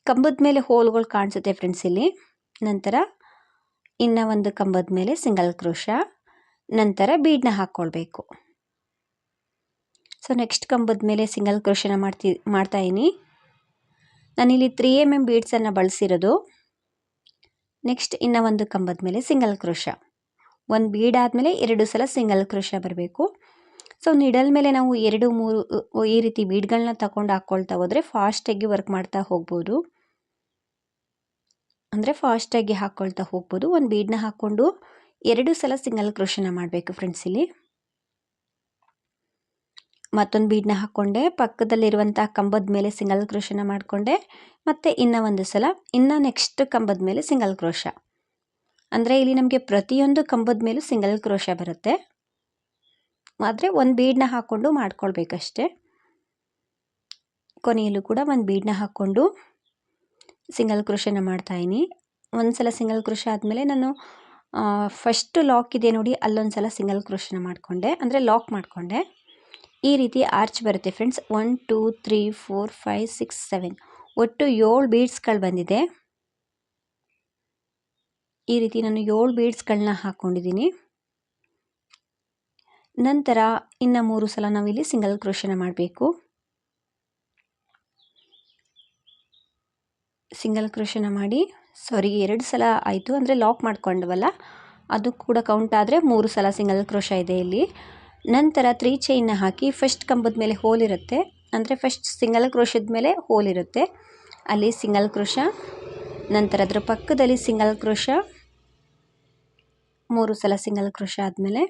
Speaker 1: ಕಂಬದ ಮೇಲೆ ಹೋಲ್ಗಳು ಕಾಣಿಸುತ್ತೆ ಫ್ರೆಂಡ್ಸ್ ಇಲ್ಲಿ. ನಂತರ ಇನ್ನು ಒಂದು ಕಂಬದ ಮೇಲೆ ಸಿಂಗಲ್ ಕ್ರೋಶ ನಂತರ ಬೀಡನ್ನ ಹಾಕ್ಕೊಳ್ಬೇಕು ಸೊ ನೆಕ್ಸ್ಟ್ ಕಂಬದ ಮೇಲೆ ಸಿಂಗಲ್ ಕ್ರೋಶನ ಮಾಡ್ತಿ ಮಾಡ್ತಾಯಿನಿ ನಾನಿಲ್ಲಿ ತ್ರೀ ಎಂ ಎಂ ಬೀಡ್ಸನ್ನು ಬಳಸಿರೋದು. ನೆಕ್ಸ್ಟ್ ಇನ್ನು ಒಂದು ಕಂಬದ ಮೇಲೆ ಸಿಂಗಲ್ ಕ್ರೋಶ ಒಂದು ಬೀಡ್ ಆದಮೇಲೆ ಎರಡು ಸಲ ಸಿಂಗಲ್ ಕ್ರೋಶ ಬರಬೇಕು. ಸೊ ನಿಡಲ್ ಮೇಲೆ ನಾವು ಎರಡು, ಮೂರು, ಈ ರೀತಿ ಬೀಡ್ಗಳನ್ನ ತಗೊಂಡು ಹಾಕ್ಕೊಳ್ತಾ ಹೋದರೆ ಫಾಸ್ಟಾಗಿ ವರ್ಕ್ ಮಾಡ್ತಾ ಹೋಗ್ಬೋದು. ಅಂದರೆ ಫಾಸ್ಟಾಗಿ ಹಾಕ್ಕೊಳ್ತಾ ಹೋಗ್ಬೋದು. ಒಂದು ಬೀಡನ್ನ ಹಾಕ್ಕೊಂಡು ಎರಡು ಸಲ ಸಿಂಗಲ್ ಕ್ರೋಷನ ಮಾಡಬೇಕು ಫ್ರೆಂಡ್ಸ್ ಇಲ್ಲಿ. ಮತ್ತೊಂದು ಬೀಡನ್ನ ಹಾಕ್ಕೊಂಡೆ ಪಕ್ಕದಲ್ಲಿರುವಂಥ ಕಂಬದ ಮೇಲೆ ಸಿಂಗಲ್ ಕ್ರೋಷನ ಮಾಡಿಕೊಂಡೆ, ಮತ್ತು ಇನ್ನೂ ಒಂದು ಸಲ, ಇನ್ನು ನೆಕ್ಸ್ಟ್ ಕಂಬದ ಮೇಲೆ ಸಿಂಗಲ್ ಕ್ರೋಷ ಅಂದರೆ ಇಲ್ಲಿ ನಮಗೆ ಪ್ರತಿಯೊಂದು ಕಂಬದ ಮೇಲೂ ಸಿಂಗಲ್ ಕ್ರೋಷ ಬರುತ್ತೆ. ಆದರೆ ಒಂದು ಬೀಡನ್ನ ಹಾಕ್ಕೊಂಡು ಮಾಡ್ಕೊಳ್ಬೇಕಷ್ಟೆ. ಕೊನೆಯಲ್ಲೂ ಕೂಡ ಒಂದು ಬೀಡನ್ನ ಹಾಕ್ಕೊಂಡು ಸಿಂಗಲ್ ಕ್ರೋಶನ ಮಾಡ್ತಾಯಿನಿ ಒಂದು ಸಲ ಸಿಂಗಲ್ ಕ್ರೋಶ ಆದಮೇಲೆ ನಾನು ಫಸ್ಟ್ ಲಾಕ್ ಇದೆ ನೋಡಿ ಅಲ್ಲೊಂದು ಸಲ ಸಿಂಗಲ್ ಕ್ರೋಶನ ಮಾಡಿಕೊಂಡೆ. ಅಂದರೆ ಲಾಕ್ ಮಾಡಿಕೊಂಡೆ. ಈ ರೀತಿ ಆರ್ಚ್ ಬರುತ್ತೆ friends one two three four five six seven ಒಟ್ಟು ಏಳು ಬೀಡ್ಸ್ಗಳು ಬಂದಿದೆ. ಈ ರೀತಿ ನಾನು ಏಳು ಬೀಡ್ಸ್ಗಳನ್ನ ಹಾಕ್ಕೊಂಡಿದ್ದೀನಿ ನಂತರ ಇನ್ನು ಮೂರು ಸಲ ನಾವಿಲ್ಲಿ ಸಿಂಗಲ್ ಕ್ರೋಶನ ಮಾಡಬೇಕು. ಸಿಂಗಲ್ ಕ್ರೋಶನ ಮಾಡಿ, ಸಾರಿ, ಎರಡು ಸಲ ಆಯಿತು. ಅಂದರೆ ಲಾಕ್ ಮಾಡ್ಕೊಂಡವಲ್ಲ, ಅದು ಕೂಡ ಕೌಂಟ್ ಆದರೆ ಮೂರು ಸಲ ಸಿಂಗಲ್ ಕ್ರೋಷ ಇದೆ ಇಲ್ಲಿ. ನಂತರ ತ್ರೀ ಚೈನ್ನ ಹಾಕಿ ಫಸ್ಟ್ ಕಂಬದ ಮೇಲೆ ಹೋಲ್ ಇರುತ್ತೆ. ಅಂದರೆ ಫಸ್ಟ್ ಸಿಂಗಲ್ ಕ್ರೋಶದ ಮೇಲೆ ಹೋಲ್ ಇರುತ್ತೆ. ಅಲ್ಲಿ ಸಿಂಗಲ್ ಕ್ರೋಷ ನಂತರ ಅದರ ಪಕ್ಕದಲ್ಲಿ ಸಿಂಗಲ್ ಕ್ರೋಷ ಮೂರು ಸಲ ಸಿಂಗಲ್ ಕ್ರೋಶ ಆದಮೇಲೆ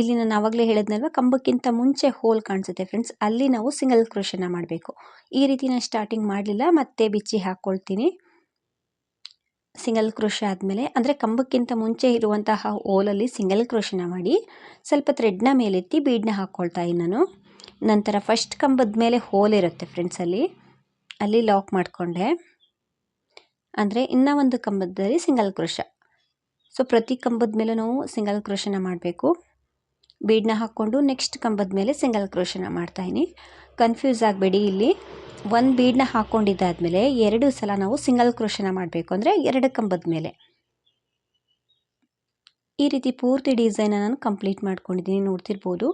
Speaker 1: ಇಲ್ಲಿ ನಾನು ಆವಾಗಲೇ ಹೇಳಿದ್ನಲ್ವ, ಕಂಬಕ್ಕಿಂತ ಮುಂಚೆ ಹೋಲ್ ಕಾಣಿಸುತ್ತೆ ಫ್ರೆಂಡ್ಸ್ ಅಲ್ಲಿ ನಾವು ಸಿಂಗಲ್ ಕ್ರೋಶನ ಮಾಡಬೇಕು. ಈ ರೀತಿ ನಾನು ಸ್ಟಾರ್ಟಿಂಗ್ ಮಾಡಲಿಲ್ಲ, ಮತ್ತೆ ಬಿಚ್ಚಿ ಹಾಕ್ಕೊಳ್ತೀನಿ ಸಿಂಗಲ್ ಕ್ರೋಶ ಆದಮೇಲೆ, ಅಂದರೆ ಕಂಬಕ್ಕಿಂತ ಮುಂಚೆ ಇರುವಂತಹ ಹೋಲಲ್ಲಿ ಸಿಂಗಲ್ ಕ್ರೋಶನ ಮಾಡಿ, ಸ್ವಲ್ಪ ಥ್ರೆಡ್ನ ಮೇಲೆತ್ತಿ ಬೀಡ್ನ ಹಾಕ್ಕೊಳ್ತಾ ನಾನು. ನಂತರ ಫಸ್ಟ್ ಕಂಬದ ಮೇಲೆ ಹೋಲ್ ಇರುತ್ತೆ ಫ್ರೆಂಡ್ಸ್ ಅಲ್ಲಿ. ಅಲ್ಲಿ ಲಾಕ್ ಮಾಡಿಕೊಂಡೆ. ಅಂದರೆ ಇನ್ನೂ ಒಂದು ಕಂಬದಲ್ಲಿ ಸಿಂಗಲ್ ಕ್ರೋಶ ಸೊ ಪ್ರತಿ ಕಂಬದ ಮೇಲೆ ನಾವು ಸಿಂಗಲ್ ಕ್ರೋಶನ ಮಾಡಬೇಕು. ಬೀಡನ್ನ ಹಾಕ್ಕೊಂಡು ನೆಕ್ಸ್ಟ್ ಕಂಬದ ಮೇಲೆ ಸಿಂಗಲ್ ಕ್ರೋಶನ ಮಾಡ್ತಾಯಿನಿ ಕನ್ಫ್ಯೂಸ್ ಆಗಬೇಡಿ ಇಲ್ಲಿ. ಒಂದು ಬೀಡನ್ನ ಹಾಕ್ಕೊಂಡಿದ್ದಾದಮೇಲೆ ಎರಡು ಸಲ ನಾವು ಸಿಂಗಲ್ ಕ್ರೋಶನ ಮಾಡಬೇಕು ಅಂದರೆ ಎರಡು ಕಂಬದ ಮೇಲೆ. ಈ ರೀತಿ ಪೂರ್ತಿ ಡಿಸೈನ ನಾನು ಕಂಪ್ಲೀಟ್ ಮಾಡ್ಕೊಂಡಿದ್ದೀನಿ ನೋಡ್ತಿರ್ಬೋದು.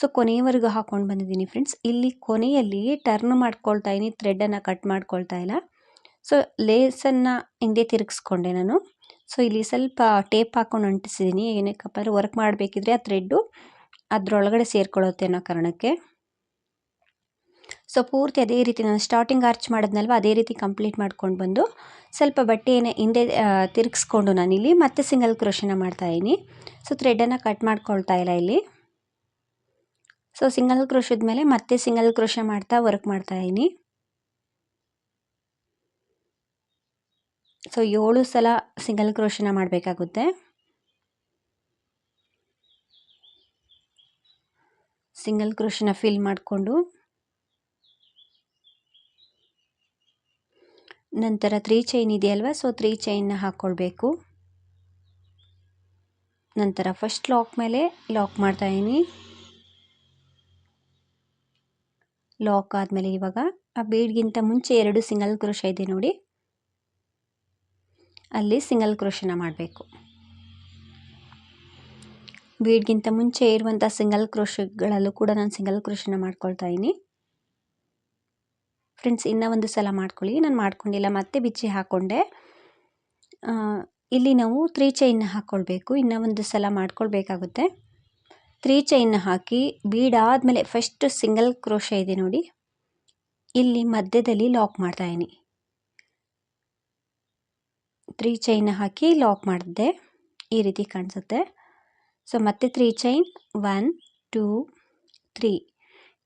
Speaker 1: ಸೊ ಕೊನೆಯವರೆಗೂ ಹಾಕ್ಕೊಂಡು ಬಂದಿದ್ದೀನಿ ಫ್ರೆಂಡ್ಸ್ ಇಲ್ಲಿ ಕೊನೆಯಲ್ಲಿ ಟರ್ನ್ ಮಾಡ್ಕೊಳ್ತಾ ಇದ್ದೀನಿ ಥ್ರೆಡನ್ನು ಕಟ್ ಮಾಡ್ಕೊಳ್ತಾ ಇಲ್ಲ. ಸೊ ಲೇಸನ್ನು ಹಿಂದೆ ತಿರುಗಿಸ್ಕೊಂಡೆ ನಾನು. ಸೊ, ಇಲ್ಲಿ ಸ್ವಲ್ಪ ಟೇಪ್ ಹಾಕೊಂಡು ಅಂಟಿಸಿದ್ದೀನಿ ಏನಕ್ಕಪ್ಪ ಅಂದರೆ ವರ್ಕ್ ಮಾಡಬೇಕಿದ್ರೆ ಆ ಥ್ರೆಡ್ಡು ಅದರೊಳಗಡೆ ಸೇರ್ಕೊಳ್ಳುತ್ತೆ ಅನ್ನೋ ಕಾರಣಕ್ಕೆ. ಸೊ, ಪೂರ್ತಿ ಅದೇ ರೀತಿ ನಾನು ಸ್ಟಾರ್ಟಿಂಗ್ ಆರ್ಚ್ ಮಾಡಿದ್ನಲ್ವ, ಅದೇ ರೀತಿ ಕಂಪ್ಲೀಟ್ ಮಾಡ್ಕೊಂಡು ಬಂದು ಸ್ವಲ್ಪ ಬಟ್ಟೆಯನ್ನು ಹಿಂದೆ ತಿರುಗಿಸ್ಕೊಂಡು ನಾನಿಲ್ಲಿ ಮತ್ತೆ ಸಿಂಗಲ್ ಕ್ರೋಶನ ಮಾಡ್ತಾಯಿದ್ದೀನಿ ಸೊ ಥ್ರೆಡನ್ನು ಕಟ್ ಮಾಡ್ಕೊಳ್ತಾ ಇಲ್ಲ ಇಲ್ಲಿ. ಸೊ, ಸಿಂಗಲ್ ಕ್ರೋಶದ ಮೇಲೆ ಮತ್ತೆ ಸಿಂಗಲ್ ಕ್ರೋಶ ಮಾಡ್ತಾ ವರ್ಕ್ ಮಾಡ್ತಾಯಿದ್ದೀನಿ ಸೊ ಏಳು ಸಲ ಸಿಂಗಲ್ ಕ್ರೋಶನ ಮಾಡಬೇಕಾಗುತ್ತೆ. ಸಿಂಗಲ್ ಕ್ರೋಶನ ಫಿಲ್ ಮಾಡಿಕೊಂಡು. ನಂತರ ತ್ರೀ ಚೈನ್ ಇದೆಯಲ್ವ? ಸೊ ತ್ರೀ ಚೈನ್ನ ಹಾಕ್ಕೊಳ್ಬೇಕು ನಂತರ ಫಸ್ಟ್ ಲಾಕ್ ಮೇಲೆ ಲಾಕ್ ಮಾಡ್ತಾಯಿದ್ದೀನಿ ಲಾಕ್ ಆದಮೇಲೆ ಇವಾಗ ಆ ಬೀಡ್ಗಿಂತ ಮುಂಚೆ ಎರಡು ಸಿಂಗಲ್ ಕ್ರೋಶ ಇದೆ ನೋಡಿ. ಅಲ್ಲಿ ಸಿಂಗಲ್ ಕ್ರೋಶನ ಮಾಡಬೇಕು. ಬೀಡ್ಗಿಂತ ಮುಂಚೆ ಇರುವಂಥ ಸಿಂಗಲ್ ಕ್ರೋಶಗಳಲ್ಲೂ ಕೂಡ ನಾನು ಸಿಂಗಲ್ ಕ್ರೋಶನ ಮಾಡ್ಕೊಳ್ತಾ ಇದ್ದೀನಿ. ಫ್ರೆಂಡ್ಸ್, ಇನ್ನೂ ಒಂದು ಸಲ ಮಾಡ್ಕೊಳ್ಳಿ. ನಾನು ಮಾಡ್ಕೊಂಡಿಲ್ಲ, ಮತ್ತೆ ಬಿಚ್ಚಿ ಹಾಕ್ಕೊಂಡೆ ಇಲ್ಲಿ ನಾವು ತ್ರೀ ಚೈನ್ ಹಾಕ್ಕೊಳ್ಬೇಕು ಇನ್ನೂ ಒಂದು ಸಲ ಮಾಡ್ಕೊಳ್ಬೇಕಾಗುತ್ತೆ. ತ್ರೀ ಚೈನ್ ಹಾಕಿ ಬೀಡಾದಮೇಲೆ ಫಸ್ಟ್ ಸಿಂಗಲ್ ಕ್ರೋಶ ಇದೆ ನೋಡಿ. ಇಲ್ಲಿ ಮಧ್ಯದಲ್ಲಿ ಲಾಕ್ ಮಾಡ್ತಾಯಿದ್ದೀನಿ ತ್ರೀ ಚೈನ್ ಹಾಕಿ ಲಾಕ್ ಮಾಡಿದೆ. ಈ ರೀತಿ ಕಾಣಿಸುತ್ತೆ. ಸೊ ಮತ್ತೆ three chain one two three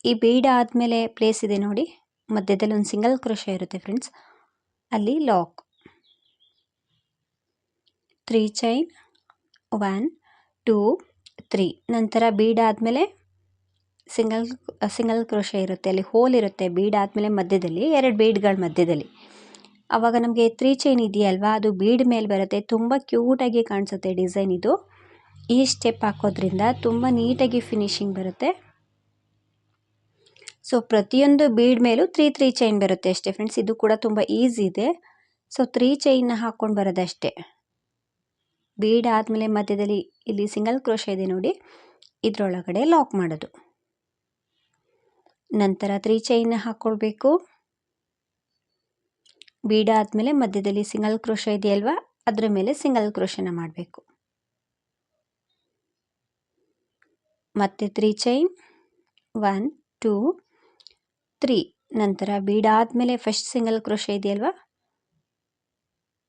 Speaker 1: ಈ ಬೀಡ್ ಆದಮೇಲೆ ಪ್ಲೇಸ್ ಇದೆ ನೋಡಿ. ಮಧ್ಯದಲ್ಲಿ ಒಂದು ಸಿಂಗಲ್ ಕ್ರೋಶ ಇರುತ್ತೆ ಫ್ರೆಂಡ್ಸ್ ಅಲ್ಲಿ lock three chain one two three ನಂತರ ಬೀಡ್ ಆದಮೇಲೆ ಸಿಂಗಲ್ ಸಿಂಗಲ್ ಕ್ರೋಶ ಇರುತ್ತೆ. ಅಲ್ಲಿ ಹೋಲ್ ಇರುತ್ತೆ. ಬೀಡ್ ಆದಮೇಲೆ ಮಧ್ಯದಲ್ಲಿ ಎರಡು ಬೀಡ್ಗಳ ಮಧ್ಯದಲ್ಲಿ. ಆವಾಗ ನಮಗೆ ತ್ರೀ ಚೈನ್ ಇದೆಯಲ್ವಾ ಅದು ಬೀಡ್ ಮೇಲೆ ಬರುತ್ತೆ. ತುಂಬ ಕ್ಯೂಟಾಗಿ ಕಾಣಿಸುತ್ತೆ ಡಿಸೈನ್ ಇದು. ಈ ಸ್ಟೆಪ್ ಹಾಕೋದ್ರಿಂದ ತುಂಬ ನೀಟಾಗಿ ಫಿನಿಶಿಂಗ್ ಬರುತ್ತೆ. ಸೊ ಪ್ರತಿಯೊಂದು ಬೀಡ್ ಮೇಲೂ ತ್ರೀ ತ್ರೀ ಚೈನ್ ಬರುತ್ತೆ ಅಷ್ಟೇ ಫ್ರೆಂಡ್ಸ್ ಇದು ಕೂಡ ತುಂಬ ಈಸಿ ಇದೆ. ಸೊ ತ್ರೀ ಚೈನ್ನ ಹಾಕ್ಕೊಂಡು ಬರೋದಷ್ಟೇ. ಬೀಡ್ ಆದಮೇಲೆ ಮಧ್ಯದಲ್ಲಿ ಇಲ್ಲಿ ಸಿಂಗಲ್ ಕ್ರೋಶ ಇದೆ ನೋಡಿ. ಇದರೊಳಗಡೆ ಲಾಕ್ ಮಾಡೋದು. ನಂತರ ತ್ರೀ ಚೈನ್ ಹಾಕ್ಕೊಳ್ಬೇಕು ಬೀಡ ಆದಮೇಲೆ ಮಧ್ಯದಲ್ಲಿ ಸಿಂಗಲ್ ಕ್ರೋಶ ಇದೆಯಲ್ವ? ಅದರ ಮೇಲೆ ಸಿಂಗಲ್ ಕ್ರೋಶನ ಮಾಡಬೇಕು. ಮತ್ತು three chain one two three ನಂತರ ಬೀಡ ಆದಮೇಲೆ ಫಸ್ಟ್ ಸಿಂಗಲ್ ಕ್ರೋಶ ಇದೆಯಲ್ವ?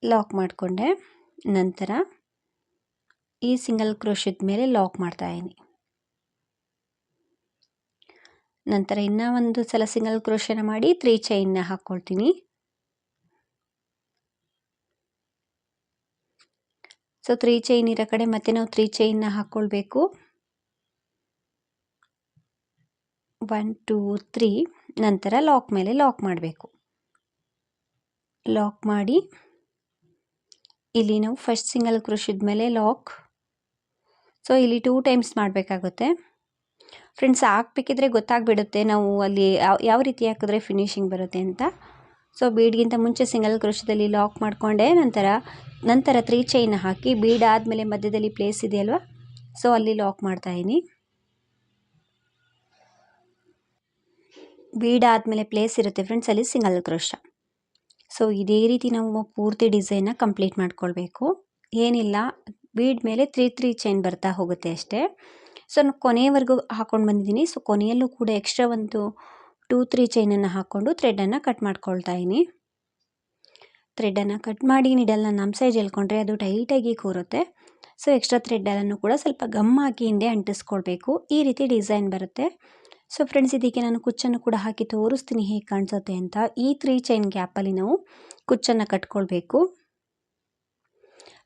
Speaker 1: ಲಾಕ್ ಮಾಡಿಕೊಂಡೆ. ನಂತರ ಈ ಸಿಂಗಲ್ ಕ್ರೋಶದ ಮೇಲೆ ಲಾಕ್ ಮಾಡ್ತಾಯಿದ್ದೀನಿ ನಂತರ ಇನ್ನೂ ಒಂದು ಸಲ ಸಿಂಗಲ್ ಕ್ರೋಶನ ಮಾಡಿ ತ್ರೀ ಚೈನ್ನ ಹಾಕ್ಕೊಳ್ತೀನಿ ಸೊ ತ್ರೀ ಚೈನ್ ಇರೋ ಕಡೆ ಮತ್ತೆ ನಾವು ತ್ರೀ ಚೈನ್ನ ಹಾಕ್ಕೊಳ್ಬೇಕು ಒನ್ ಟೂ ತ್ರೀ ನಂತರ ಲಾಕ್ ಮೇಲೆ ಲಾಕ್ ಮಾಡಬೇಕು. ಲಾಕ್ ಮಾಡಿ. ಇಲ್ಲಿ ನಾವು ಫಸ್ಟ್ ಸಿಂಗಲ್ ಕ್ರೋಶದ ಮೇಲೆ ಲಾಕ್ ಸೊ ಇಲ್ಲಿ ಟೂ ಟೈಮ್ಸ್ ಮಾಡಬೇಕಾಗುತ್ತೆ. ಫ್ರೆಂಡ್ಸ್ ಹಾಕ್ಬೇಕಿದ್ರೆ ಗೊತ್ತಾಗ್ಬಿಡುತ್ತೆ ನಾವು ಅಲ್ಲಿ ಯಾವ ಯಾವ ರೀತಿ ಹಾಕಿದ್ರೆ ಫಿನಿಶಿಂಗ್ ಬರುತ್ತೆ ಅಂತ. ಸೊ ಬೀಡ್ಗಿಂತ ಮುಂಚೆ ಸಿಂಗಲ್ ಕ್ರೋಶದಲ್ಲಿ ಲಾಕ್ ಮಾಡಿಕೊಂಡೆ, ನಂತರ ನಂತರ ತ್ರೀ ಚೈನ್ ಹಾಕಿ, ಬೀಡ್ ಆದಮೇಲೆ ಮಧ್ಯದಲ್ಲಿ ಪ್ಲೇಸ್ ಇದೆಯಲ್ವ? ಸೊ ಅಲ್ಲಿ ಲಾಕ್ ಮಾಡ್ತಾಯಿದ್ದೀನಿ ಬೀಡ್ ಆದಮೇಲೆ ಪ್ಲೇಸ್ ಇರುತ್ತೆ ಫ್ರೆಂಡ್ಸ್ ಅಲ್ಲಿ ಸಿಂಗಲ್ ಕ್ರೋಶ ಸೊ ಇದೇ ರೀತಿ ನಾವು ಪೂರ್ತಿ ಡಿಸೈನ್ನ ಕಂಪ್ಲೀಟ್ ಮಾಡ್ಕೊಳ್ಬೇಕು. ಏನಿಲ್ಲ, ಬೀಡ್ ಮೇಲೆ ತ್ರೀ ತ್ರೀ ಚೈನ್ ಬರ್ತಾ ಹೋಗುತ್ತೆ ಅಷ್ಟೇ. ಸೊ ನಾನು ಕೊನೆಯವರೆಗೂ ಹಾಕ್ಕೊಂಡು ಬಂದಿದ್ದೀನಿ. ಸೊ ಕೊನೆಯಲ್ಲೂ ಕೂಡ ಎಕ್ಸ್ಟ್ರಾ ಒಂದು ಟೂ ತ್ರೀ ಚೈನನ್ನು ಹಾಕ್ಕೊಂಡು ಥ್ರೆಡನ್ನು ಕಟ್ ಮಾಡ್ಕೊಳ್ತಾ ಇದ್ದೀನಿ ಥ್ರೆಡನ್ನು ಕಟ್ ಮಾಡಿ ನಿಡಲ್ನ ನಮ್ಮ ಸೈಜ್ ಹೇಳ್ಕೊಂಡ್ರೆ ಅದು ಟೈಟಾಗಿ ಕೂರುತ್ತೆ. ಸೊ ಎಕ್ಸ್ಟ್ರಾ ಥ್ರೆಡ್ಡನ್ನು ಕೂಡ ಸ್ವಲ್ಪ ಗಮ್ ಹಾಕಿ ಹಿಂದೆ ಅಂಟಿಸ್ಕೊಳ್ಬೇಕು. ಈ ರೀತಿ ಡಿಸೈನ್ ಬರುತ್ತೆ. ಸೊ ಫ್ರೆಂಡ್ಸ್ ಇದಕ್ಕೆ ನಾನು ಕುಚ್ಚನ್ನು ಕೂಡ ಹಾಕಿ ತೋರಿಸ್ತೀನಿ ಹೇಗೆ ಕಾಣಿಸುತ್ತೆ ಅಂತ. ಈ ತ್ರೀ ಚೈನ್ ಗ್ಯಾಪಲ್ಲಿ ನಾವು ಕುಚ್ಚನ್ನು ಕಟ್ಕೊಳ್ಬೇಕು.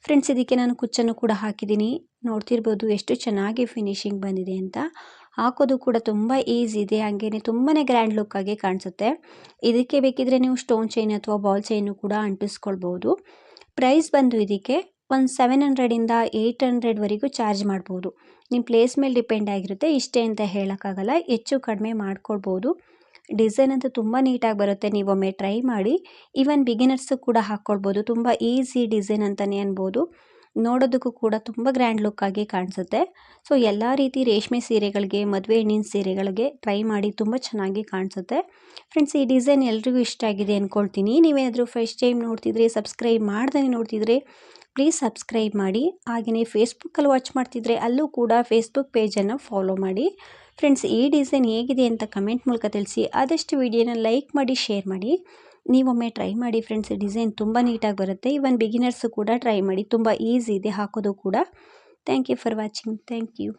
Speaker 1: ಫ್ರೆಂಡ್ಸ್ ಇದಕ್ಕೆ ನಾನು ಕುಚ್ಚನ್ನು ಕೂಡ ಹಾಕಿದ್ದೀನಿ. ನೋಡ್ತಿರ್ಬೋದು ಎಷ್ಟು ಚೆನ್ನಾಗಿ ಫಿನಿಶಿಂಗ್ ಬಂದಿದೆ ಅಂತ. ಹಾಕೋದು ಕೂಡ ತುಂಬ ಈಸಿ ಇದೆ. ಹಾಗೇ ತುಂಬಾ ಗ್ರ್ಯಾಂಡ್ ಲುಕ್ಕಾಗಿ ಕಾಣಿಸುತ್ತೆ. ಇದಕ್ಕೆ ಬೇಕಿದ್ರೆ ನೀವು ಸ್ಟೋನ್ ಚೈನ್ ಅಥವಾ ಬಾಲ್ ಚೈನು ಕೂಡ ಅಂಟಿಸ್ಕೊಳ್ಬೋದು. ಪ್ರೈಸ್ ಬಂದು ಇದಕ್ಕೆ ಒಂದು ಸೆವೆನ್ ಹಂಡ್ರೆಡಿಂದ ಏಯ್ಟ್ ಹಂಡ್ರೆಡ್ವರೆಗೂ ಚಾರ್ಜ್ ಮಾಡ್ಬೋದು. ನಿಮ್ಮ ಪ್ಲೇಸ್ ಮೇಲೆ ಡಿಪೆಂಡ್ ಆಗಿರುತ್ತೆ. ಇಷ್ಟೇ ಅಂತ ಹೇಳೋಕ್ಕಾಗಲ್ಲ. ಹೆಚ್ಚು ಕಡಿಮೆ ಮಾಡ್ಕೊಳ್ಬೋದು. ಡಿಸೈನ್ ಅಂತೂ ತುಂಬ ನೀಟಾಗಿ ಬರುತ್ತೆ. ನೀವೊಮ್ಮೆ ಟ್ರೈ ಮಾಡಿ. ಈವನ್ ಬಿಗಿನರ್ಸು ಕೂಡ ಹಾಕ್ಕೊಳ್ಬೋದು. ತುಂಬ ಈಸಿ ಡಿಸೈನ್ ಅಂತಲೇ ಅನ್ಬೋದು. ನೋಡೋದಕ್ಕೂ ಕೂಡ ತುಂಬ ಗ್ರ್ಯಾಂಡ್ ಲುಕ್ಕಾಗಿ ಕಾಣಿಸುತ್ತೆ. ಸೊ ಎಲ್ಲ ರೀತಿ ರೇಷ್ಮೆ ಸೀರೆಗಳಿಗೆ, ಮದುವೆ ಹೆಣ್ಣಿನ ಸೀರೆಗಳಿಗೆ ಟ್ರೈ ಮಾಡಿ ತುಂಬ ಚೆನ್ನಾಗಿ ಕಾಣಿಸುತ್ತೆ. ಫ್ರೆಂಡ್ಸ್ ಈ ಡಿಸೈನ್ ಎಲ್ರಿಗೂ ಇಷ್ಟ ಆಗಿದೆ ಅಂದ್ಕೊಳ್ತೀನಿ ನೀವೇನಾದರೂ ಫಸ್ಟ್ ಟೈಮ್ ನೋಡ್ತಿದ್ರೆ ಸಬ್ಸ್ಕ್ರೈಬ್ ಮಾಡ್ದೇ ನೋಡ್ತಿದ್ರೆ ಪ್ಲೀಸ್ ಸಬ್ಸ್ಕ್ರೈಬ್ ಮಾಡಿ. ಹಾಗೆಯೇ ಫೇಸ್ಬುಕ್ಕಲ್ಲಿ ವಾಚ್ ಮಾಡ್ತಿದ್ರೆ, ಅಲ್ಲೂ ಕೂಡ ಫೇಸ್ಬುಕ್ ಪೇಜನ್ನು ಫಾಲೋ ಮಾಡಿ. ಫ್ರೆಂಡ್ಸ್ ಈ ಡಿಸೈನ್ ಹೇಗಿದೆ ಅಂತ ಕಮೆಂಟ್ ಮೂಲಕ ತಿಳಿಸಿ. ಆದಷ್ಟು ವಿಡಿಯೋನ ಲೈಕ್ ಮಾಡಿ ಶೇರ್ ಮಾಡಿ. ನೀವೊಮ್ಮೆ ಟ್ರೈ ಮಾಡಿ ಫ್ರೆಂಡ್ಸ್ ಡಿಸೈನ್ ತುಂಬ ನೀಟಾಗಿ ಬರುತ್ತೆ. ಇವನ್ ಬಿಗಿನರ್ಸು ಕೂಡ ಟ್ರೈ ಮಾಡಿ, ತುಂಬ ಈಸಿ ಇದೆ ಹಾಕೋದು ಕೂಡ. Thank you for watching thank you